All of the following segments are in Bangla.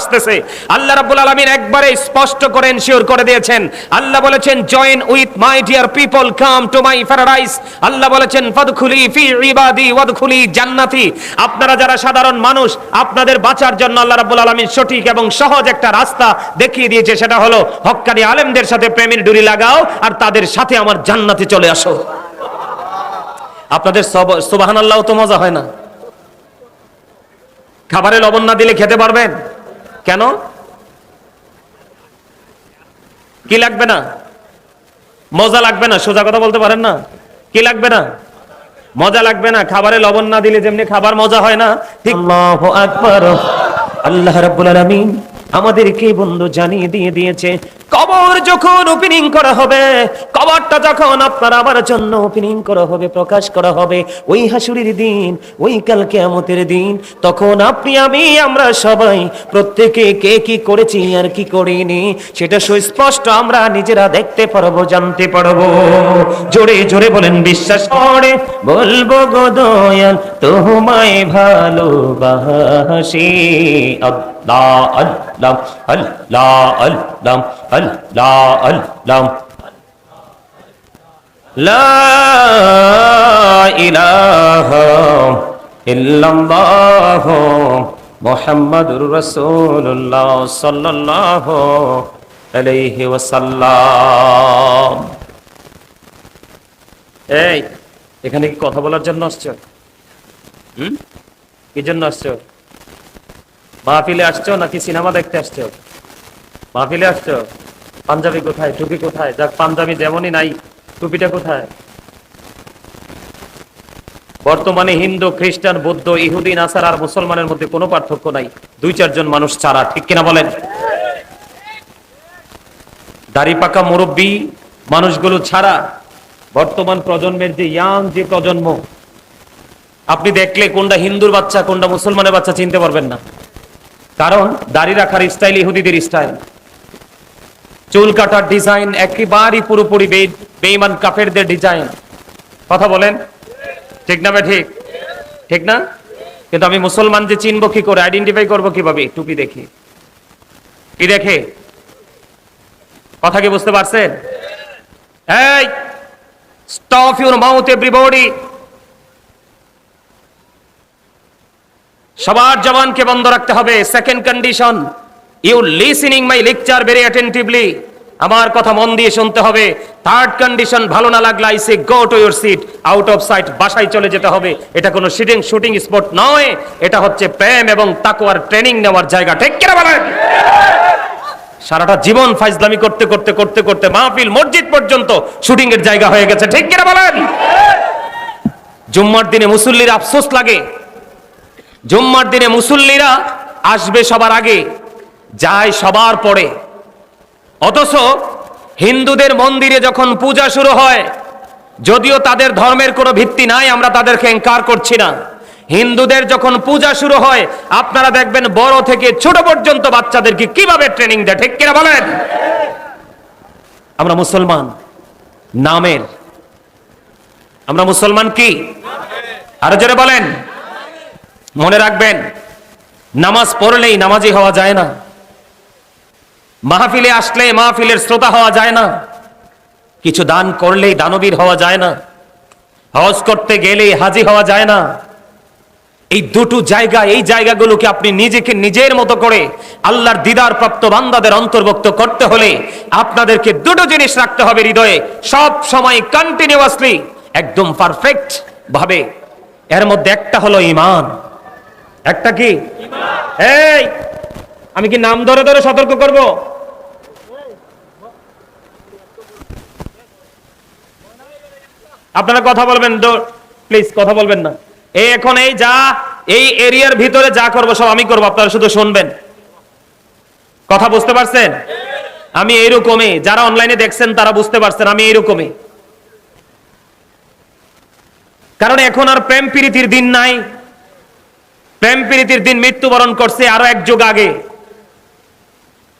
আসতেছে। আল্লাহ রাব্বুল আলামিন একবারে স্পষ্ট করে এনশিওর করে দিয়েছেন। আল্লাহ বলেছেন join with my dear people come to my paradise Allah বলেছেন, ফাদখুলি ফি ইবাদি ওয়াদখুলি জান্নাতি। আপনারা যারা সাধারণ মানুষ, আপনাদের বাঁচার জন্য আল্লাহ রাব্বুল আলামিন সঠিক এবং সহজ একটা রাস্তা দেখিয়ে দিয়েছে। সেটা হলো হক্কানি আলেমদের সাথে প্রেমের ডুরি লাগাও আর তাদের সাথে আমার জান্নাতে চলে আসো। আপনাদের তো মজা হয় না? খাবারে লবণ না দিলে খেতে পারবেন? কেন? কি লাগবে না? মজা লাগবে না? সোজা কথা বলতে পারেন না? কি লাগবে না? মজা লাগবে না? খাবারে লবণ না দিলে যেমনি খাবার মজা হয় না, ঠিক আল্লাহু আকবার। আল্লাহ আলামিন আমাদেরকে বন্ধু জানিয়ে দিয়ে দিয়েছে, কবর যখন ওপেনিং করা হবে, কবরটা যখন আপনার আমার জন্য ওপেনিং করা হবে, প্রকাশ করা হবে, ওই হাসুরির দিন, ওই কাল কেয়ামতের দিন, তখন আপনি, আমি, আমরা সবাই, প্রত্যেকে কে কি করেছি আর কি করিনি, সেটা সুস্পষ্ট আমরা নিজেরা দেখতে পারব, জানতে পারব। জোরে জোরে বলেন, বিশ্বাস করে, বলব গো তোমায় ভালোবাসি। la al lam al la লা lam al la লা lam la ilaha illallah muhammadur rasulullah sallallahu alayhi wa sallam এই এখানে কি কথা বলার জন্য আসছো হম কি জন্য আসছো মাহফিলে আসছো নাকি সিনেমা দেখতে আসছো? মাহফিলে আসছো? পাঞ্জাবি কোথায়? টুপি কোথায়? যাক, পাঞ্জাবি যেমনই নাই, টুপিটা কোথায়? বর্তমানে হিন্দু, খ্রিস্টান, বৌদ্ধ, ইহুদি, নাসার আর মুসলমানের মধ্যে কোনো পার্থক্য নাই। দুই, চারজন মানুষ ছাড়া, ঠিক কিনা বলেন? দাড়ি পাকা মুরব্বী মানুষগুলো ছাড়া বর্তমান প্রজন্মের যে ইয়াং যে প্রজন্ম, আপনি দেখলে কোনটা হিন্দুর বাচ্চা, কোনটা মুসলমানের বাচ্চা চিনতে পারবেন না। কারণ দাড়ি রাখার স্টাইল ইহুদিদের স্টাইল চুল কাটার ডিজাইন একেবারেই পুরোপুরি বে- বেঈমান কাফেরদের ডিজাইন কথা বলেন? ঠিক না ঠিক? ঠিক না? কিন্তু আমি মুসলমান যে চিনব কি করে আইডেন্টিফাই করব কীভাবে? টুপি দেখি। কি দেখে? কথা কি বুঝতে পারছেন? এই স্টপ ইউর মাউথ এভরিবডি সবার জবানকে বন্ধ রাখতে হবে। Second condition you listening my lecture very attentively আমার কথা মন দিয়ে শুনতে হবে। থার্ড কন্ডিশন ভালো না লাগলে I say go to your seat out of sight বাসায় চলে যেতে হবে। এটা কোনো শুটিং শুটিং স্পট নয়। এটা হচ্ছে প্রেম এবং তাকওয়ার ট্রেনিং নেওয়ার জায়গা। ঠিক কিনা বলেন? সারাটা জীবন ফাইজলামি করতে করতে করতে করতে মাহফিল, মসজিদ পর্যন্ত শুটিং এর জায়গা হয়ে গেছে। ঠিক কিনা বলেন? জুম্মার দিনে মুসল্লির আফসোস লাগে। জুম্মার দিনে মুসল্লিরা আসবে সবার আগে, যায় সবার পরে। অথচ হিন্দুদের মন্দিরে যখন পূজা শুরু হয়, যদিও তাদের ধর্মের কোনো ভিত্তি নাই, আমরা তাদেরকে এনকার করছি না। হিন্দুদের যখন পূজা শুরু হয়, আপনারা দেখবেন বড় থেকে ছোট পর্যন্ত বাচ্চাদেরকে কীভাবে ট্রেনিং দেয়, ঠিক কিনা বলেন? আমরা মুসলমান, নামের। আমরা মুসলমান কি? আরও জোরে বলেন। মনে রাখবেন, নামাজ পড়লেই নামাজি হওয়া যায় না। মাহফিলে আসলে মাহফিলের শ্রোতা হওয়া যায় না। কিছু দান করলেই দানবীর হওয়া যায় না। হজ করতে গেলেই হাজি হওয়া যায় না। এই দুটো জায়গা, এই জায়গাগুলোকে আপনি নিজেকে নিজের মতো করে আল্লাহর দিদার প্রাপ্ত বান্দাদের অন্তর্ভুক্ত করতে হলে আপনাদেরকে দুটো জিনিস রাখতে হবে হৃদয়ে। সব সময় কন্টিনিউয়াসলি একদম পারফেক্ট ভাবে। এর মধ্যে একটা হলো ইমান একটা কি? এই, আমি কি নাম ধরে ধরে সতর্ক করব? আপনারা কথা বলবেন প্লিজ কথা বলবেন না। এই এখন এই যা, এই এরিয়ার ভিতরে যা করব, সব আমি করব, আপনারা শুধু শুনবেন। কথা বুঝতে পারছেন? আমি এইরকমই, যারা অনলাইনে দেখছেন, তারা বুঝতে পারছেন, আমি এইরকমই। কারণ এখন আর প্রেম প্রীতির দিন নাই। প্রেম প্রীতির দিন মৃত্যুবরণ করছে আরও এক যুগ আগে।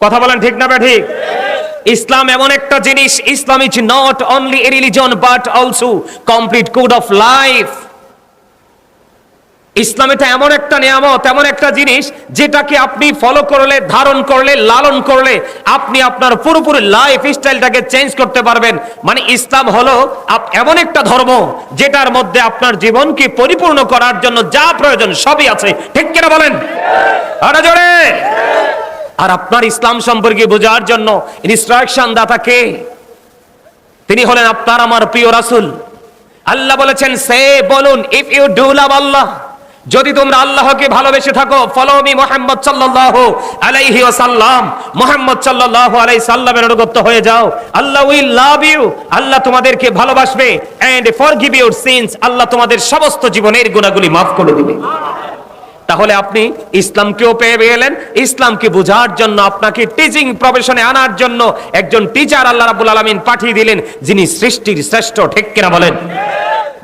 কথা বলেন ঠিক না ঠিক? ইসলাম এমন একটা জিনিস Islam is not only a religion but also complete code of life Islam এটা এমন একটা নিয়ামত, এমন একটা জিনিস যেটাকে আপনি ফলো করলে, ধারণ করলে, লালন করলে আপনি আপনার পুরোপুরি লাইফ স্টাইলটাকে চেঞ্জ করতে পারবেন। মানে ইসলাম হলো এমন একটা ধর্ম যেটার মধ্যে আপনার জীবনকে পরিপূর্ণ করার জন্য যা প্রয়োজন সবই আছে। ঠিক কিনা বলেন? আরে জোরে! আর আপনার ইসলাম সম্পর্কে বোঝার জন্য ইনস্ট্রাকশন দাতা কে? তিনি হলেন আপনার আমার প্রিয় রাসুল। আল্লাহ বলেছেন, সে বলুন if you do love Allah যদি তোমরা আল্লাহকে ভালোবেসে থাকো ফলো মি মোহাম্মদ সাল্লাল্লাহু আলাইহি ওয়াসাল্লাম। মোহাম্মদ সাল্লাল্লাহু আলাইহি সাল্লামের অনুগত হয়ে যাও। আল্লাহ উইল লাভ ইউ আল্লাহ তোমাদেরকে ভালোবাসবে and forgive your sins Allah তোমাদের সমস্ত জীবনের গুনাহগুলি মাফ করে দিবে। তাহলে আপনি ইসলামকেও পেয়ে গেলেন। ইসলামকে বোঝার জন্য, আপনাকে টিচিং প্রফেশনে আনার জন্য একজন টিচার আল্লাহ রাব্বুল আলামিন পাঠিয়ে দিলেন, যিনি সৃষ্টির শ্রেষ্ঠ, ঠিক কিনা বলেন?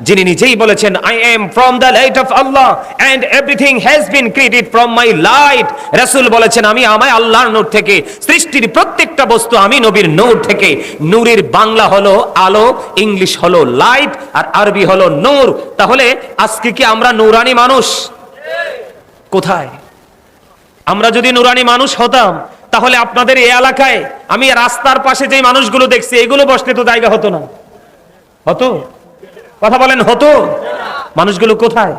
যিনি নিজেই বলেছেন I am from the light of Allah and everything has been created from my light Rasul বলেছেন, আমি আমায় আল্লাহর নূর থেকে, সৃষ্টির প্রত্যেকটা বস্তু আমি নবীর নূর থেকে, নূরের বাংলা হলো আলো, ইংলিশ হলো লাইট আর আরবি হলো নূর। তাহলে আজকে কি আমরা নূরানি মানুষ? কোথায়? আমরা যদি নুরানি মানুষ হতাম, তাহলে আপনাদের এই এলাকায় আমি রাস্তার পাশে যে মানুষগুলো দেখছি, এগুলো বসতে তো জায়গা হতো না। হতো? কথা বলেন হতো? মানুষগুলো কোথায়?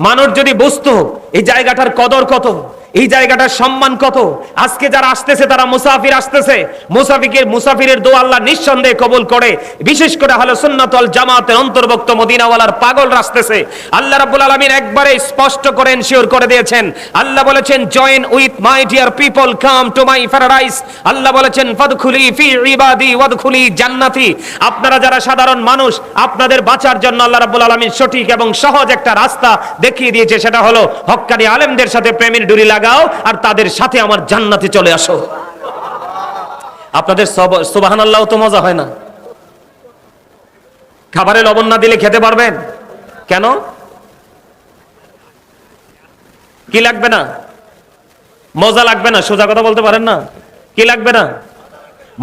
মানুষ যদি বসতো এই জায়গাটার কদর কত? এই জায়গাটার সম্মান কত? আজকে যারা আসতেছে, তারা মুসাফির আসতেছে। মুসাফিকের মুসাফিরের দোয়া আল্লাহ নিঃসন্দেহে কবুল করে। বিশেষ করে হলো সুন্নাতল জামাতের অন্তর্ভুক্ত মদিনাওয়ালার পাগল আসতেছে। আল্লাহ রাব্বুল আলামিন একবারে স্পষ্ট করে এনশিওর করে দিয়েছেন। আল্লাহ বলেছেন join with my dear people come to my paradise Allah বলেছেন ফাদখুলি ফি ইবাদি ওয়াদখুলি জান্নাতি আপনারা যারা সাধারণ মানুষ, আপনাদের বাঁচার জন্য আল্লাহ রাব্বুল আলামিন সঠিক এবং সহজ একটা রাস্তা দেখিয়ে দিয়েছে। সেটা হলো হক্কানি আলেমদের সাথে প্রেমের ডুরি লাগাও আর তাদের সাথে আমার জান্নাতে চলে আসো। আপনাদের সুবাহান আল্লাহ তো মজা হয় না? খাবারে লবণ না দিলে খেতে পারবেন? কেন? কি লাগবে না? মজা লাগবে না? সোজা কথা বলতে পারেন না? কি লাগবে না?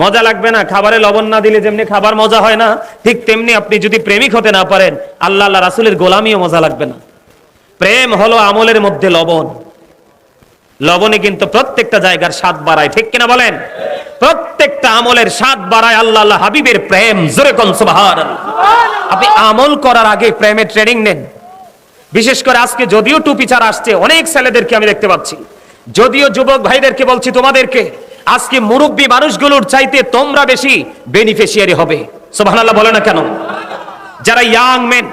মজা লাগবে না? খাবারে লবণ না দিলে যেমনি খাবার মজা হয় না, ঠিক তেমনি আপনি যদি প্রেমিক হতে না পারেন, আল্লাহ আল্লাহ রাসুলের গোলামিও মজা লাগবে না। প্রেম হলো আমলের মধ্যে লবণ। লবণে কিন্তু প্রত্যেকটা জায়গার স্বাদ বাড়ায় ঠিক কিনা বলেন? প্রত্যেকটা আমলের স্বাদ বাড়ায় আল্লাহ আল্লাহ হাবিবের প্রেম জোরে আপনি আমল করার আগে প্রেমের ট্রেনিং নেন। বিশেষ করে আজকে যদিও টুপি ছাড়া আসছে অনেক ছেলেদেরকে আমি দেখতে পাচ্ছি। যদিও যুবক ভাইদেরকে বলছি তোমাদেরকে আজকে মুরব্বী মানুষগুলোর চাইতে তোমরা বেশি বেনিফিশিয়ারি হবে। সুবহানাল্লাহ বলে না কেন? যারা ইয়াং মেন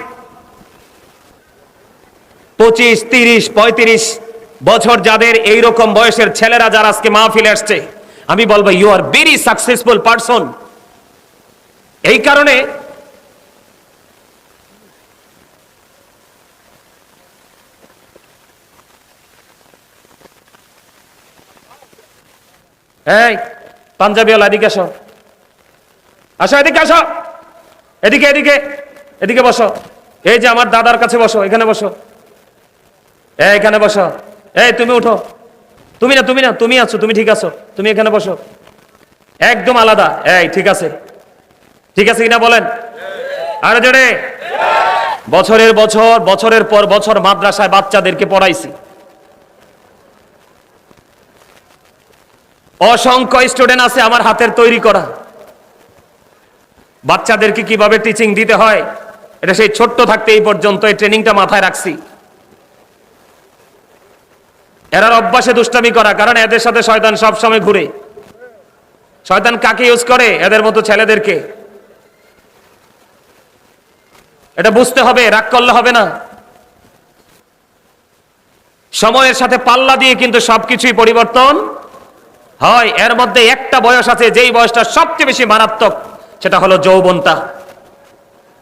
পঁচিশ তিরিশ পঁয়ত্রিশ বছর যাদের এই রকম বয়সের ছেলেরা যারা আজকে মাহফিলে আসছে, আমি বলব you are very successful person এই কারণে এই পাঞ্জাবিওয়ালা এদিকে আসো। আসো, এদিকে আসো। এদিকে এদিকে এদিকে বসো। এই যে আমার দাদার কাছে বসো, এখানে বসো। এখানে বসো। এই, তুমি উঠো। তুমি না তুমি না, তুমি আছো, তুমি ঠিক আছো, তুমি এখানে বসো। একদম আলাদা। এই, ঠিক আছে। ঠিক আছে কিনা বলেন? আরে জোরে। বছরের বছর, বছরের পর বছর মাদ্রাসায় বাচ্চাদেরকে পড়াইছি। অসংখ্য স্টুডেন্ট আছে আমার হাতের তৈরি করা। বাচ্চাদেরকে কীভাবে টিচিং দিতে হয়, এটা সেই ছোট্ট থাকতে এই পর্যন্ত এই ট্রেনিংটা মাথায় রাখছি। এরার অভ্যাসে দুষ্টামি করা, কারণ এদের সাথে শয়তান সব সময় ঘুরে। শয়তান কাকে ইউজ করে? এদের মতো ছেলেদেরকে। এটা বুঝতে হবে, রাগ করলে হবে না। সময়ের সাথে পাল্লা দিয়ে কিন্তু সবকিছুই পরিবর্তন হয়। এর মধ্যে একটা বয়স আছে, যেই বয়সটা সবচেয়ে বেশি মারাত্মক, সেটা হলো যৌবনটা।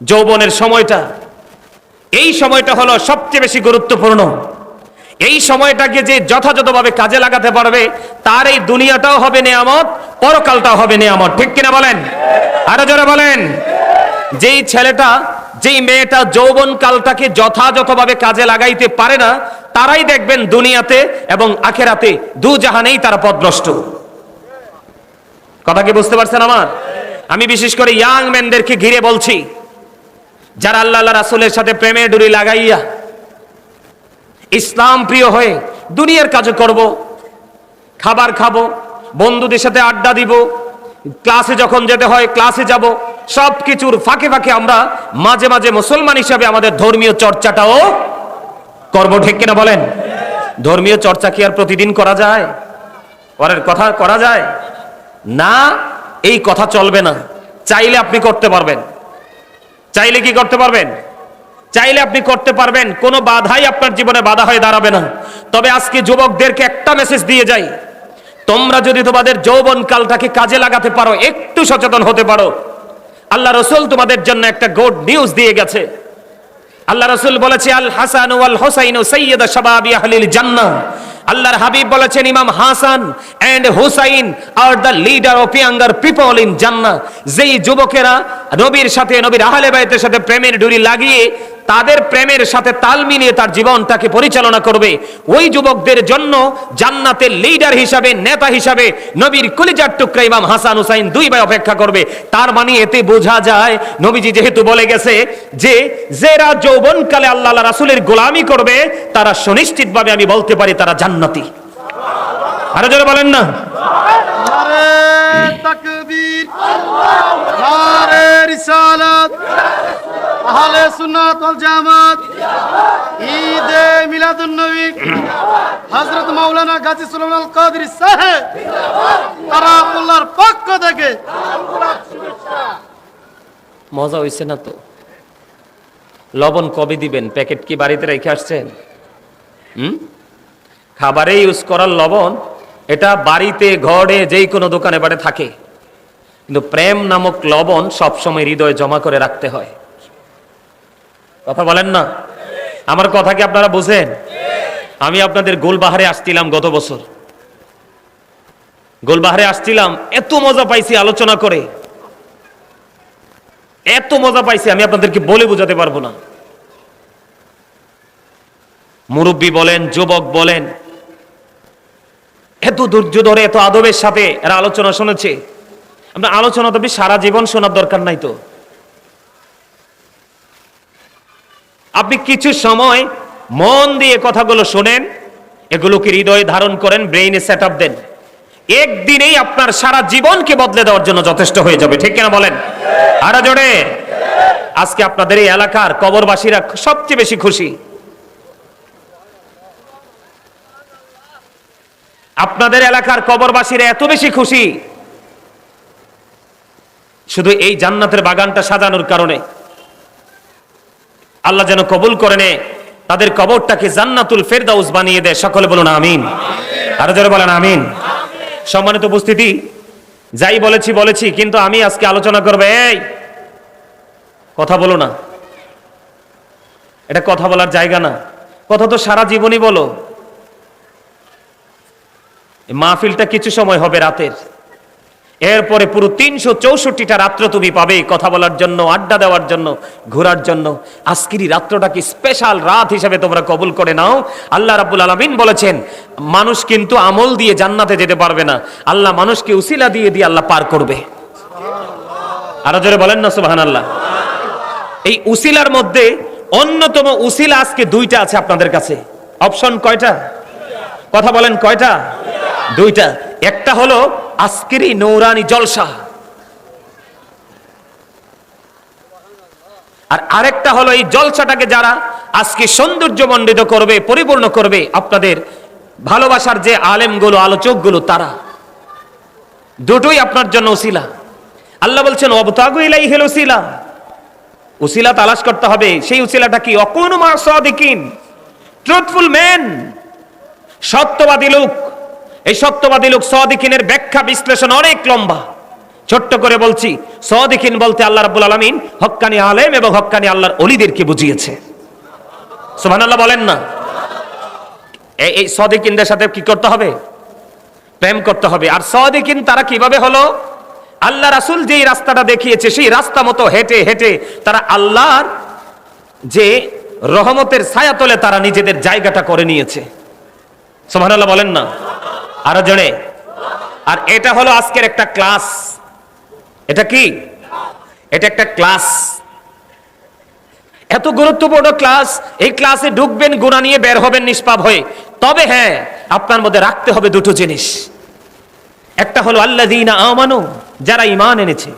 যৌবনের সময়টা। এই সময়টা হলো সবচেয়ে বেশি গুরুত্বপূর্ণ। এই সময়টাকে যে যথাযথভাবে কাজে লাগাতে পারবে, তার এই দুনিয়াটাও হবে নিয়ামত, পরকালটাও হবে নিয়ামত। ঠিক কিনা বলেন? আরও জোরে বলেন। যেই ছেলেটা, যেই মেয়েটা যৌবন কালটাকে যথাযথভাবে কাজে লাগাইতে পারে না, তারাই দেখবেন দুনিয়াতে এবং আখেরাতে দু জাহানেই তারা পদভ্রষ্ট। কথা কি বুঝতে পারছেন আমার? আমি বিশেষ করে ইয়াং ম্যানদেরকে ঘিরে বলছি, যারা আল্লাহ রাসুলের সাথে প্রেমের ডুরি লাগাইয়া ইসলাম প্রিয় হয়ে দুনিয়ার কাজে করব, খাবার খাব, বন্ধুদের সাথে আড্ডা দিব, ক্লাসে যখন যেতে হয় ক্লাসে যাব সব কিছুর ফাঁকে ফাঁকে আমরা মাঝে মাঝে মুসলমান হিসাবে আমাদের ধর্মীয় চর্চাটাও করব, ঠিক কিনা বলেন? ধর্মীয় চর্চা কি আর প্রতিদিন করা যায়? পরের কথা করা যায়? না, এই কথা চলবে না। চাইলে আপনি করতে পারবেন। চাইলে কি করতে পারবেন? চাইলে আপনি করতে পারবেন, কোনো বাধাই আপনার জীবনে বাধা হয়ে দাঁড়াবে না। তবে আজকে যুবকদেরকে একটা মেসেজ দিয়ে যাই। তোমরা যদি তোমাদের যৌবন কালটাকে কাজে লাগাতে পারো, একটু সচেতন হতে পারো। আল্লাহ রসুল তোমাদের জন্য একটা গুড নিউজ দিয়ে গেছে। আল্লাহ রসুল বলেছে, আল হাসান ওয়াল হোসাইন সৈয়দ শাবাবি আহলিল জান্নাহ। আল্লাহর হাবিব বলেছেন, Imam Hasan and Husain are the leader of younger people in Jannah যেই যুবকেরা নবীর সাথে, নবীর আহলে বাইতের সাথে প্রেমের ডুরি লাগিয়ে তাদের প্রেমের সাথে তাল মিলিয়ে তার জীবনটাকে পরিচালনা করবে, ওই যুবকদের জন্য জান্নাতের লিডার হিসাবে, নেতা হিসাবে নবীর কলিজার টুকরা ইমাম হাসান হুসাইন দুই ভাই অপেক্ষা করবে। তার মানে এতে বোঝা যায়, নবীজি যেহেতু বলে গেছে যে, যারা যৌবনকালে আল্লাহ রাসূলের গোলামি করবে, তারা সুনিশ্চিতভাবে আমি বলতে পারি তারা জান্নাতি। আরও জোরে বলেন না। তাকবীর নারে রিসালাত আহলে সুন্নাত ওয়াল জামাত ঈদে মিলাদুন নবী হযরত মাওলানা গাজী সুলাইমান আল কাদরি সাহেব তারা পক্ষ থেকে মজা হইছে না তো? লবণ কবে দিবেন? প্যাকেট কি বাড়িতে রেখে আসছেন? হুম? খাবারে ইউজ করার লবণ, এটা বাড়িতে, ঘরে যেই কোনো দোকানে বাড়ে থাকে। কিন্তু প্রেম নামক লবণ সবসময় হৃদয়ে জমা করে রাখতে হয়। কথা বলেন না? আমার কথা কি আপনারা বুঝেন? আমি আপনাদের গোলবাহারে আসছিলাম গত বছর। গোলবাহারে আসছিলাম, এত মজা পাইছি আলোচনা করে। এত মজা পাইছি, আমি আপনাদেরকে বলে বোঝাতে পারব না। মুরব্বী বলেন, যুবক বলেন এত ধৈর্য ধরে, এত আদবের সাথে এরা আলোচনা শুনেছে। আপনার আলোচনা তবে সারা জীবন শোনার দরকার নাই তো। আপনি কিছু সময় মন দিয়ে কথাগুলো শোনেন, এগুলোকে হৃদয়ে ধারণ করেন ব্রেইনে সেট আপ দেন। একদিনেই আপনার সারা জীবনকে বদলে দেওয়ার জন্য যথেষ্ট হয়ে যাবে, ঠিক কিনা বলেন? আরও জোরে। আজকে আপনাদের এই এলাকার কবরবাসীরা সবচেয়ে বেশি খুশি। আপনাদের এলাকার কবরবাসীরা এত বেশি খুশি। শুধু এই জান্নাতের বাগানটা সাজানোর কারণে। আল্লাহ যেন কবুল করে নে তাদের কবরটাকে জান্নাতুল ফেরদাউস বানিয়ে দেয়। সকলে বলুন আমিন। আরও জোরে বলেন আমিন। সম্মানিত উপস্থিতি, যাই বলেছি বলেছি, কিন্তু আমি আজকে আলোচনা করবে, এই কথা বলো না। এটা কথা বলার জায়গা না। কথা তো সারা জীবনই বলো। মাহফিলটা কিছু সময় হবে রাতের। এরপরে পুরো তিনশো চৌষট্টিটা রাত্র তুমি পাবে কথা বলার জন্য, আড্ডা দেওয়ার জন্য, ঘোরার জন্য। আজকেরই রাত্রটাকে স্পেশাল রাত হিসেবে তোমরা কবুল করে নাও। আল্লাহ রাব্বুল আলামিন বলেছেন, মানুষ কিন্তু আমল দিয়ে জান্নাতে যেতে পারবে না। আল্লাহ মানুষকে উসিলা দিয়ে দিয়ে আল্লাহ পার করবে। আরও জোরে বলেন না সুবাহান আল্লাহ এই উসিলার মধ্যে অন্যতম উসিলা আজকে দুইটা আছে আপনাদের কাছে। অপশন কয়টা? কথা বলেন কয়টা? দুইটা, একটা হলো আজকেরই নৌরানি জলসা। আর আরেকটা হলো এই জলসাটাকে যারা আজকে সৌন্দর্য মণ্ডিত করবে, পরিপূর্ণ করবে, আপনাদের ভালোবাসার যে আলেমগুলো, আলোচকগুলো, তারা। দুটোই আপনার জন্য উসিলা আল্লাহ বলছেন অবতাগু ইলাই হেল উসিলা উসিলা তালাশ করতে হবে। সেই উসিলাটা কি? অকুন মা সাদিকিন, ট্রুথফুল ম্যান, সত্যবাদী লোক। এই সত্যবাদী লোক সদিকিনের ব্যাখ্যা বিশ্লেষণ অনেক লম্বা। ছোট্ট করে বলছি সদিকিন বলতে আল্লাহ রাব্বুল আলামিন হক্কানি আলেম এবং হক্কানি আল্লাহর অলিদেরকে বুঝিয়েছে। সুবহানাল্লাহ বলেন না। এই সদিকিনদের সাথে কি করতে হবে? প্রেম করতে হবে। আর সদিকিন তারা কীভাবে হলো? আল্লাহ রাসূল যেই রাস্তাটা দেখিয়েছে, সেই রাস্তা মতো হেঁটে হেঁটে তারা আল্লাহর যে রহমতের ছায়াতলে তারা নিজেদের জায়গাটা করে নিয়েছে। সুবহানাল্লাহ বলেন না। আরও জনে আর এটা হলো আজকের একটা ক্লাস। এটা কি? এটা একটা ক্লাস। এত গুরুত্বপূর্ণ ক্লাস, এই ক্লাসে ঢুকবেন, গুণা নিয়ে বের হবেন নিষ্পাপ হয়ে। তবে হ্যাঁ আপনার মধ্যে রাখতে হবে দুটো জিনিস। একটা হলো আল্লাযীনা আমানু, যারা ইমান এনেছে।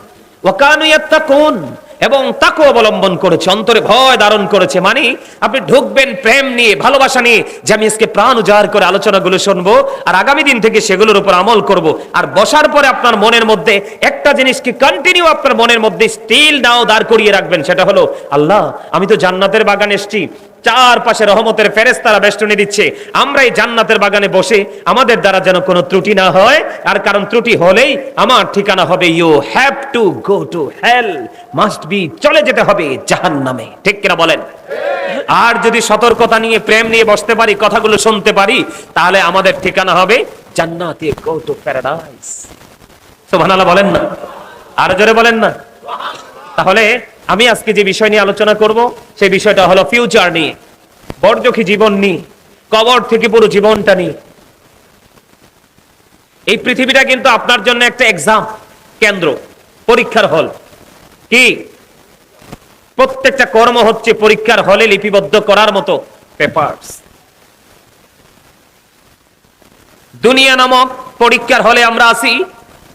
ওয়াকানু ইয়াত্তাকুন এবং তাকে অবলম্বন করেছে, অন্তরে ভয় ধারণ করেছে। মানে আপনি ঢুকবেন প্রেম নিয়ে, ভালোবাসা নিয়ে, যে আমি আজকে প্রাণ উজাড় করে আলোচনাগুলো শুনব আর আগামী দিন থেকে সেগুলোর উপর আমল করব। আর বসার পরে আপনার মনের মধ্যে একটা জিনিসকে কন্টিনিউ আপনার মনের মধ্যে স্টিল নাও দাঁড় করিয়ে রাখবেন, সেটা হলো, আল্লাহ, আমি তো জান্নাতের বাগানে এসেছি, চারপাশে রহমতের ফেরেস্তারা বেষ্টনী দিচ্ছে আমরা এই জান্নাতের বাগানে বসে আমাদের দ্বারা যেন কোনো ত্রুটি না হয়, আর কারণ ত্রুটি হলেই আমার ঠিকানা হবে you have to go to hell must be চলে যেতে হবে জাহান নামে ঠিক কিনা বলেন? আর যদি সতর্কতা নিয়ে, প্রেম নিয়ে বসতে পারি, কথাগুলো শুনতে পারি, তাহলে আমাদের ঠিকানা হবে জান্নাতে গো প্যারাডাইস। সুবহানাল্লাহ বলেন না। আর জোরে বলেন না। তাহলে আমি আজকে যে বিষয় নিয়ে আলোচনা করব, সেই বিষয়টা হলো ফিউচার নিয়ে। বর্জখী জীবন নিয়ে, কবর থেকে পুরো জীবনটা নিয়ে। এই পৃথিবীটা কিন্তু আপনার জন্য একটা এক্সাম কেন্দ্র, পরীক্ষার হল। কি? প্রত্যেকটা কর্ম হচ্ছে পরীক্ষার হলে লিপিবদ্ধ করার মতো পেপারস দুনিয়া নামক পরীক্ষার হলে আমরা আসি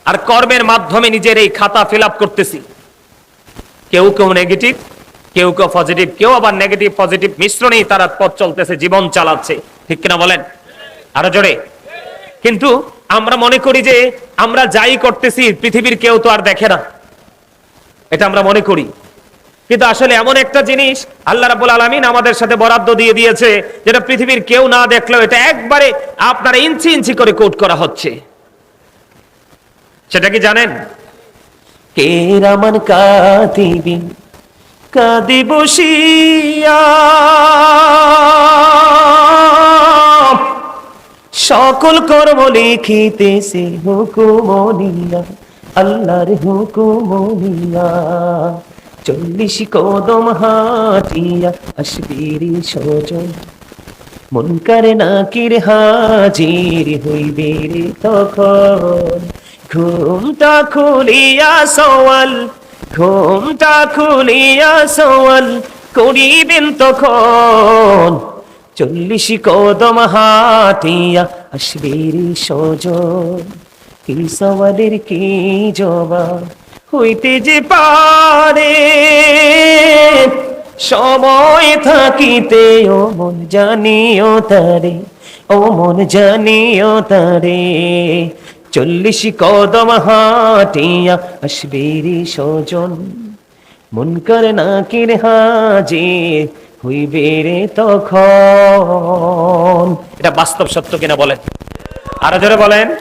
আর কর্মের মাধ্যমে নিজের এই খাতা ফিল করতেছি। কেউ কেউ নেগেটিভ কেউ কেউ পজিটিভ কেউ আবার নেগেটিভ পজিটিভ মিশ্রণেই তারা পথ চলতেছে, জীবন চালাচ্ছে। ঠিক কিনা বলেন? আরও জোরে। কিন্তু আমরা মনে করি যে আমরা যাই করতেছি, পৃথিবীর কেউ তো আর দেখে না। এটা আমরা মনে করি। কিন্তু আসলে এমন একটা জিনিস আল্লাহ রাবুল আলমিন আমাদের সাথে বরাদ্দ দিয়ে দিয়েছে, যেটা পৃথিবীর কেউ না দেখলেও এটা একবারে আপনার ইঞ্চি ইঞ্চি করে কোট করা হচ্ছে। সেটা কি জানেন? কে রামান কাঁদিবি কাঁদি সকল কর্ম লিখিতেছে হুকুমনিয়া আল্লাহর হুকুমনিয়া চল্লিশ কদম হাটিয়া আসবিরি সজন মন করে হাজির হইবে তখন। ঘুমটা খুলিয়া সওয়াল, ঘুমটা খুলিয়া সওয়াল করিবেন তখন। চল্লিশ কদম হাটিয়া আসবে রে সজন সওয়ালের কি জবাব? হইতে যে পারে, সময় থাকিতে ও মন জানিও তারে, ও মন জানিও তারে। চল্লিশ কদম হাটিয়া আসবে রে সজন মন কর না কির হাজে, হইবে রে তখন। এটা বাস্তব সত্য কিনা বলেন? আরও জোরে বলেন।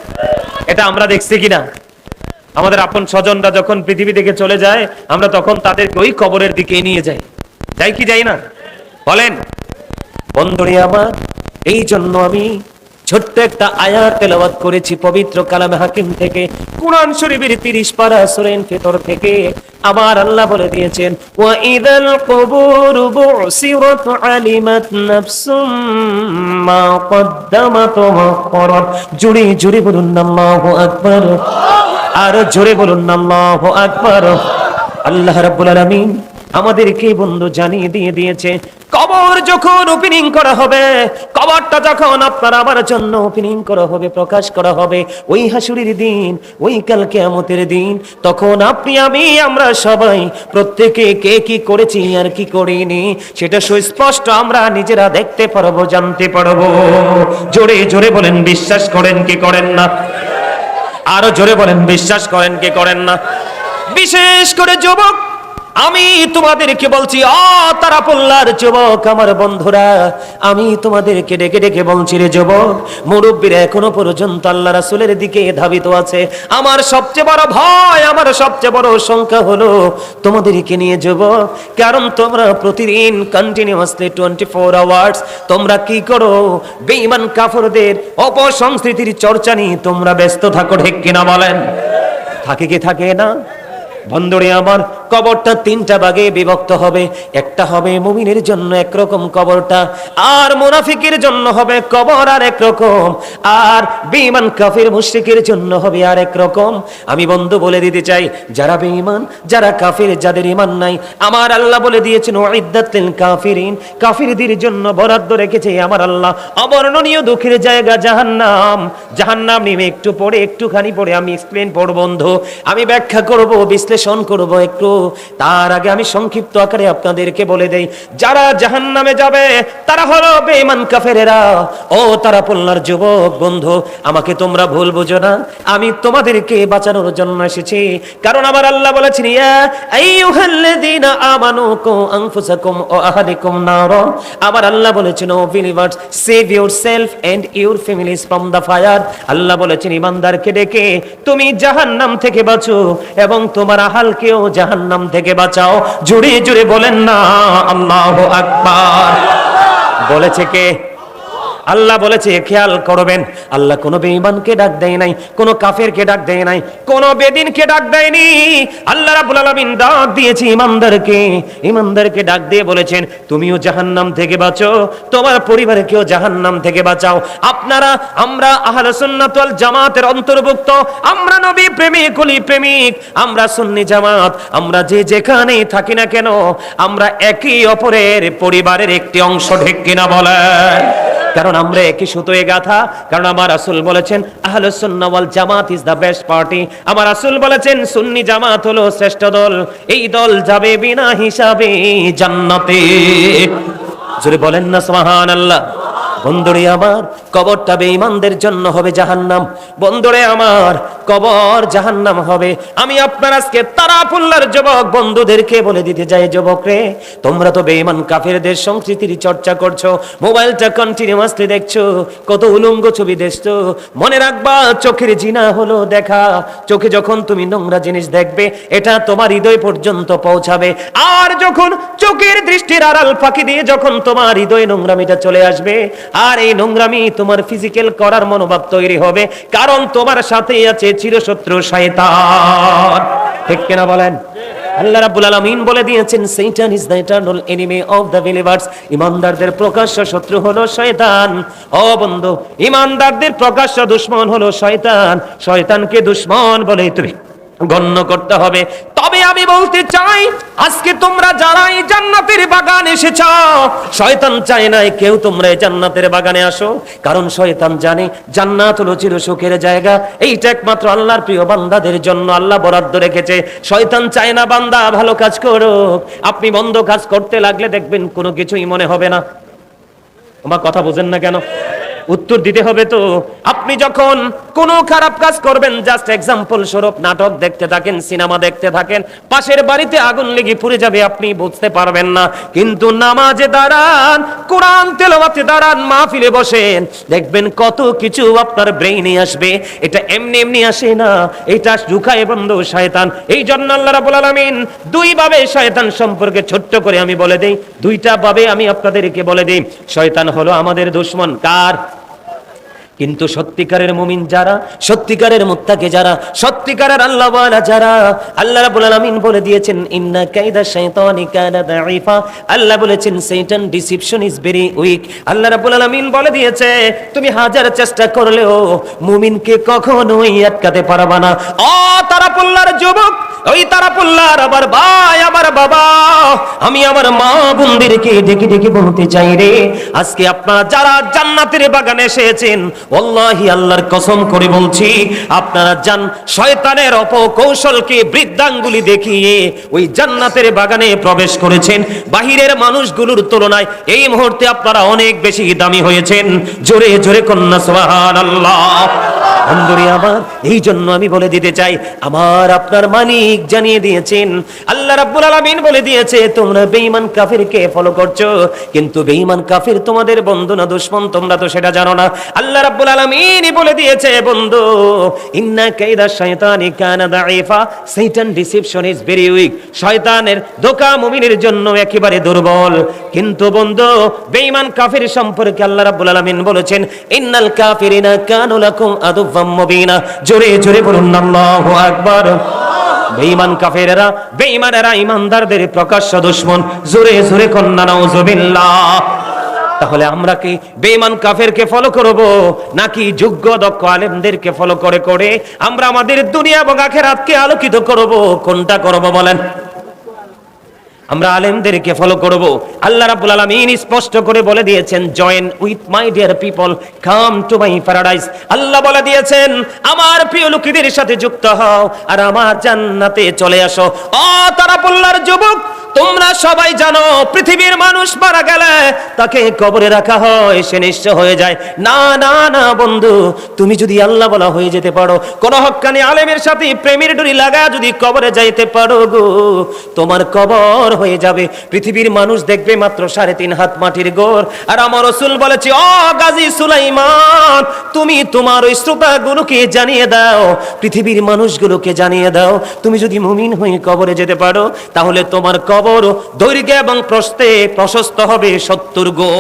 এটা আমরা দেখছি কিনা? আমাদের আপন স্বজনরা যখন পৃথিবী থেকে চলে যায়, আমরা তখন তাদেরকে ওই কবরের দিকে নিয়ে যাই। যাই কি যাই না? বলেন, বন্ধুরে আমার এই জন্য আমি ছোট্ট একটা আয়াত তেলাওয়াত করেছি পবিত্র কালামে হাকিম থেকে। কোরআন শরীফের 30 পারা সূরা ফিতর থেকে। আবার আল্লাহ বলে দিয়েছেন ওয়া ইদাল কুবুর বুসিরাত আলিমাত নাফসুম মা কদ্দামাত ওয়া জুড়ে জুড়ে বলুন, আল্লাহু আকবার। আর জোরে বলুন, আল্লাহু আকবার। আল্লাহ রাব্বুল আলামিন আমাদেরকে বন্ধু জানিয়ে দিয়ে দিয়েছে, কবর যখন ওপেনিং করা হবে, কবরটা যখন আপনার আমার জন্য ওপেনিং করা হবে, প্রকাশ করা হবে, ওই হাসুরির দিন, ওই কাল কেয়ামতের দিন, তখন আপনি, আমি, আমরা সবাই, প্রত্যেকে কে কি করেছি আর কি করিনি, সেটা সুস্পষ্ট আমরা নিজেরা দেখতে পারব, জানতে পারব। জোরে জোরে বলেন, বিশ্বাস করেন কি করেন না? আরও জোরে বলেন, বিশ্বাস করেন কি করেন না? বিশেষ করে যুবক আমি তোমাদেরকে বলছি অ তারা পল্লার যুবক আমার বন্ধুরা। আমি তোমাদেরকে ডেকে ডেকে বলছি, রে যুবক, মুরব্বীরা এখনও পর্যন্ত আল্লাহ রাসুলের দিকে ধাবিত আছে। আমার সবচেয়ে বড় ভয়, আমার সবচেয়ে বড় সংখ্যা হলো তোমাদেরকে নিয়ে যুবক, কারণ তোমরা প্রতিদিন কন্টিনিউয়াসলি টোয়েন্টি ফোর আওয়ার্স তোমরা কি করো? বেঈমান কাফরদের অপসংস্কৃতির চর্চা নিয়ে তোমরা ব্যস্ত থাকো, ঠিক কিনা বলেন? থাকে কি থাকে না? বন্ধুরে আমার কবরটা তিনটা ভাগে বিভক্ত হবে। একটা হবে মুমিনের জন্য একরকম কবরটা, আর মুনাফিকের জন্য হবে কবর আর একরকম আর বেঈমান কাফির মুশরিকের জন্য হবে আর একরকম আমি বন্ধু বলে দিতে চাই, যারা বেঈমান, যারা কাফির, যাদের ইমান নাই, আমার আল্লাহ বলে দিয়েছেন ওয়াইদাতিল কাফিরিন কাফিরদের জন্য বরাদ্দ রেখেছে আমার আল্লাহ। অবর্ণনীয় দুঃখের জায়গা জাহান্নাম। জাহান্নাম নিয়ে একটু পড়ে, একটুখানি পড়ে, আমি এক্সপ্লেন পড়ব বন্ধু। আমি ব্যাখ্যা করব, বিশ্লেষণ করব, একটু তার আগে আমি সংক্ষিপ্ত আকারে আপনাদেরকে বলে দেই, যারা জাহান্নামে যাবে, তারা হলো বেঈমান কাফেরেরা। ও তারা পল্লার যুবক, বন্ধু, আমাকে তোমরা ভুল বুঝো না। আমি তোমাদেরকে বাঁচানোর জন্য এসেছি। কারণ আমার আল্লাহ বলেছেন আমার আল্লাহ বলেছেন O believers save and families from the fire Allah বলেছেন ডেকে তুমি জাহান্নাম থেকে বাঁচো এবং তোমার আহালকেও জাহান্নাম থেকে বাঁচাও। জুড়ে জুড়ে বলেন না আল্লাহ আকবার। বলেছে কে? আল্লাহ বলেছে খেয়াল করবেন, আল্লাহ কোনো বেঈমানকে ডাক দেয় নাই, কোনো কাফেরকে ডাক দেয় নাই, কোনো বেদিনকে ডাক দেয়নি। আল্লাহ রাব্বুল আলামিন ডাক দিয়েছে ইমানদারকে ইমানদারকে ডাক দিয়ে বলেছেন, তুমিও জাহান্নাম থেকে বাঁচো, তোমার পরিবারকেও জাহান্নাম থেকে বাঁচাও। আপনারা, আমরা আহলে সুন্নাত ওয়াল জামাতের অন্তর্ভুক্ত, আমরা নবী প্রেমিক কুলি প্রেমিক, আমরা সুন্নি জামাত, আমরা যে যেখানেই থাকি না কেন, আমরা একই অপরের পরিবারের একটি অংশ ঢেক কিনা বলেন? কারণ আমরা একই সুতোয় গাথা কারণ আমার আসুল বলেছেন, Ahle Sunnah wal Jamaat is the best party. আমার আসুল বলেছেন, সুন্নি জামাত হলো শ্রেষ্ঠ দল। এই দল যাবে বিনা হিসাবে জান্নাতে। জোরে বলেন না, সুবহানাল্লাহ। বন্ধুরে আমার, কবরটা বেঈমানদের জন্য হবে জাহান্নাম। বন্ধুরে আমার, কবর জাহান্নাম হবে। আমি আপনার আজকে তারাপুল্লার যুবক বন্ধুদেরকে বলে দিতে যাই যুবক রে, তোমরা তো বেঈমান কাফেরদের সংস্কৃতির চর্চা করছ, মোবাইলটা কন্টিনিউয়াসলি দেখছ, কত উলঙ্গ ছবি দেখছ। মনে রাখবা, চোখের জিনা হলো দেখা। চোখে যখন তুমি নোংরা জিনিস দেখবে, এটা তোমার হৃদয় পর্যন্ত পৌঁছাবে। আর যখন চোখের দৃষ্টির আড়াল ফাঁকি দিয়ে যখন তোমার হৃদয় নোংরামিটা চলে আসবে, আর এই নোংরামি তোমার ফিজিক্যাল করার মনোভাব তৈরি হবে, কারণ তোমার সাথেই আছে চিরশত্রু শয়তান। ঠিক কিনা বলেন? আল্লাহ রাব্বুল আলামিন বলে দিয়েছেন Shaitan is eternal enemy of the believers ইমানদারদের প্রকাশ্য শত্রু হলো শয়তান। ও বন্ধু, ইমানদারদের প্রকাশ্য দুশমন হলো শয়তান। শয়তানকে দুশমন বলে তুমি গণ্য করতে হবে। তবে আমি বলতে চাই, আজকে তোমরা যারা জান্নাতের বাগান এসেছ, শয়তান চায় নাই কেউ তোমরা এই জান্নাতের বাগানে আসো। কারণ শয়তান জানে জান্নাত হলো চির সুখের জায়গা। এইটা একমাত্র আল্লাহর প্রিয় বান্দাদের জন্য আল্লাহ বরাদ্দ রেখেছে। শয়তান চায় না, বান্দা, ভালো কাজ করো আপনি বন্ধ কাজ করতে লাগলে দেখবেন কোনো কিছুই মনে হবে না। আমার কথা বোঝেন না কেন? উত্তর দিতে হবে তো। আপনি যখন কোনো খারাপ কাজ করবেন জাস্ট এক্সাম্পল স্বরূপ নাটক দেখতে থাকেন, সিনেমা দেখতে থাকেন, পাশের বাড়িতে আগুন লেগে পুড়ে যাবে, আপনি বুঝতে পারবেন না। কিন্তু নামাজে দাঁড়ান, কোরআন তেলাওয়াতে দাঁড়ান, মাহফিলে বসেন, দেখবেন কত কিছু আপনার ব্রেইনে আসবে। এটা এমনি এমনি আসে না। এটা লুকায় বন্ধ শয়তান। এই জন্য আল্লাহ রাব্বুল আলামিন দুই ভাবে শয়তান সম্পর্কে ছোট্ট করে আমি বলে দেই। দুইটা ভাবে আমি আপনাদেরকে বলে দেই। শয়তান হলো আমাদের দুশমন। কার? কিন্তু সত্যিকারের মুমিন যারা, সত্যিকারের মুত্তাকে যারা, সত্যিকারের আল্লাহ ওয়ালা যারা, আল্লাহ রাব্বুল আলামিন বলে দিয়েছেন, ইন্না কাইদা শাইতানি কানা দাঈফা। আল্লাহ বলেছেন, Shaitan deception is very weak. Allah রাব্বুল আলামিন বলে দিয়েছে, তুমি হাজার চেষ্টা করলেও মুমিনকে কখনোই আটকাতে পারবা না। ও তারা পল্লার যুবক ওই তারা পল্লার আবার ভাই আবার বাবা। আমি আমার মা বোনদেরকে ডেকে ডেকে বলতে চাই রে, আজকে আপনারা যারা জান্নাতের বাগানে এসেছেন, ওয়াল্লাহি আল্লাহর কসম করে বলছি, আপনারা জান শয়তানের অপকৌশলকে বৃদ্ধাঙ্গুলি দেখিয়ে ওই জান্নাতের বাগানে প্রবেশ করেছেন। বাহিরের মানুষগুলোর তুলনায় এই মুহূর্তে আপনারা অনেক বেশি দামি হয়েছেন। জোরে জোরে কন্যা, সুবহানাল্লাহ। বন্ধুরে আমার এই জন্য আমি বলে দিতে চাই, আমার আপনার মালিক জানিয়ে দিয়েছেন, আল্লাহ রাব্বুল আলামিন বলে দিয়েছে, তোমরা বেঈমান কাফিরকে ফলো করছ, কিন্তু বেঈমান কাফির তোমাদের বন্ধু না দুশমন, তোমরা তো সেটা জানো না। আল্লাহ রাব্বুল আলামিন বলে দিয়েছে, বন্ধু, ইন্না কাইদা শাইতানি কানা দাঈফা শয়তান ডিসিপশন ইজ ভেরি উইক শয়তানের ধোঁকা মুমিনের জন্য একেবারে দুর্বল। কিন্তু বন্ধু, বেঈমান কাফির সম্পর্কে আল্লাহ রাব্বুল আলামিন বলেছেন, ইন্নাল কাফিরিনা কানু লাকুম আদুওয়াম মুবিনা। জোরে জোরে বলুন, আল্লাহু আকবার। বেঈমান কাফেরেরা, বেঈমানেরা ইমানদারদের প্রকাশ্য দুশ্মন। জোরে জোরে কন্যা, নাউজুবিল্লাহ। তাহলে আমরা কি বেঈমান কাফেরকে ফলো করব, নাকি যোগ্য দক্ষ আলেমদেরকে ফলো করে করে আমরা আমাদের দুনিয়া এবং আখেরাতকে আলোকিত করব? কোনটা করব বলেন? আমরা আলেমদেরকে ফলো করব। আল্লাহ রাব্বুল আলামিন স্পষ্ট করে বলে দিয়েছেন join with my dear people come to my paradise Allah বলে দিয়েছেন, আমার প্রিয় লোকেদের সাথে যুক্ত হও আর আমার জান্নাতে চলে আসো। ও তারাপুল্লার যুবক, তোমরা সবাই জানো, পৃথিবীর মানুষ মারা গেলে তাকে কবরে রাখা হয়, সে নিঃস্ব হয়ে যায়। না না না, বন্ধু, তুমি যদি আল্লাহ বলা হয়ে যেতে পারো, কোন হক্কানি আলেমের সাথে প্রেমের ডুরি লাগা যদি কবরে যাইতে পারো গো, তোমার কবর হয়ে যাবে। পৃথিবীর মানুষ দেখবে মাত্র সাড়ে তিন হাত মাটির গোর। আর আমার রসুল বলেছে, অ গাজী সুলাইমান, তুমি তোমার ওই শ্রোতাগুলোকে জানিয়ে দাও, পৃথিবীর মানুষগুলোকে জানিয়ে দাও। তুমি যদি মুমিন হয়ে কবরে যেতে পারো, তাহলে তোমার কবর দৈর্ঘ্য এবং প্রস্তে প্রশস্ত হবে সত্তর গো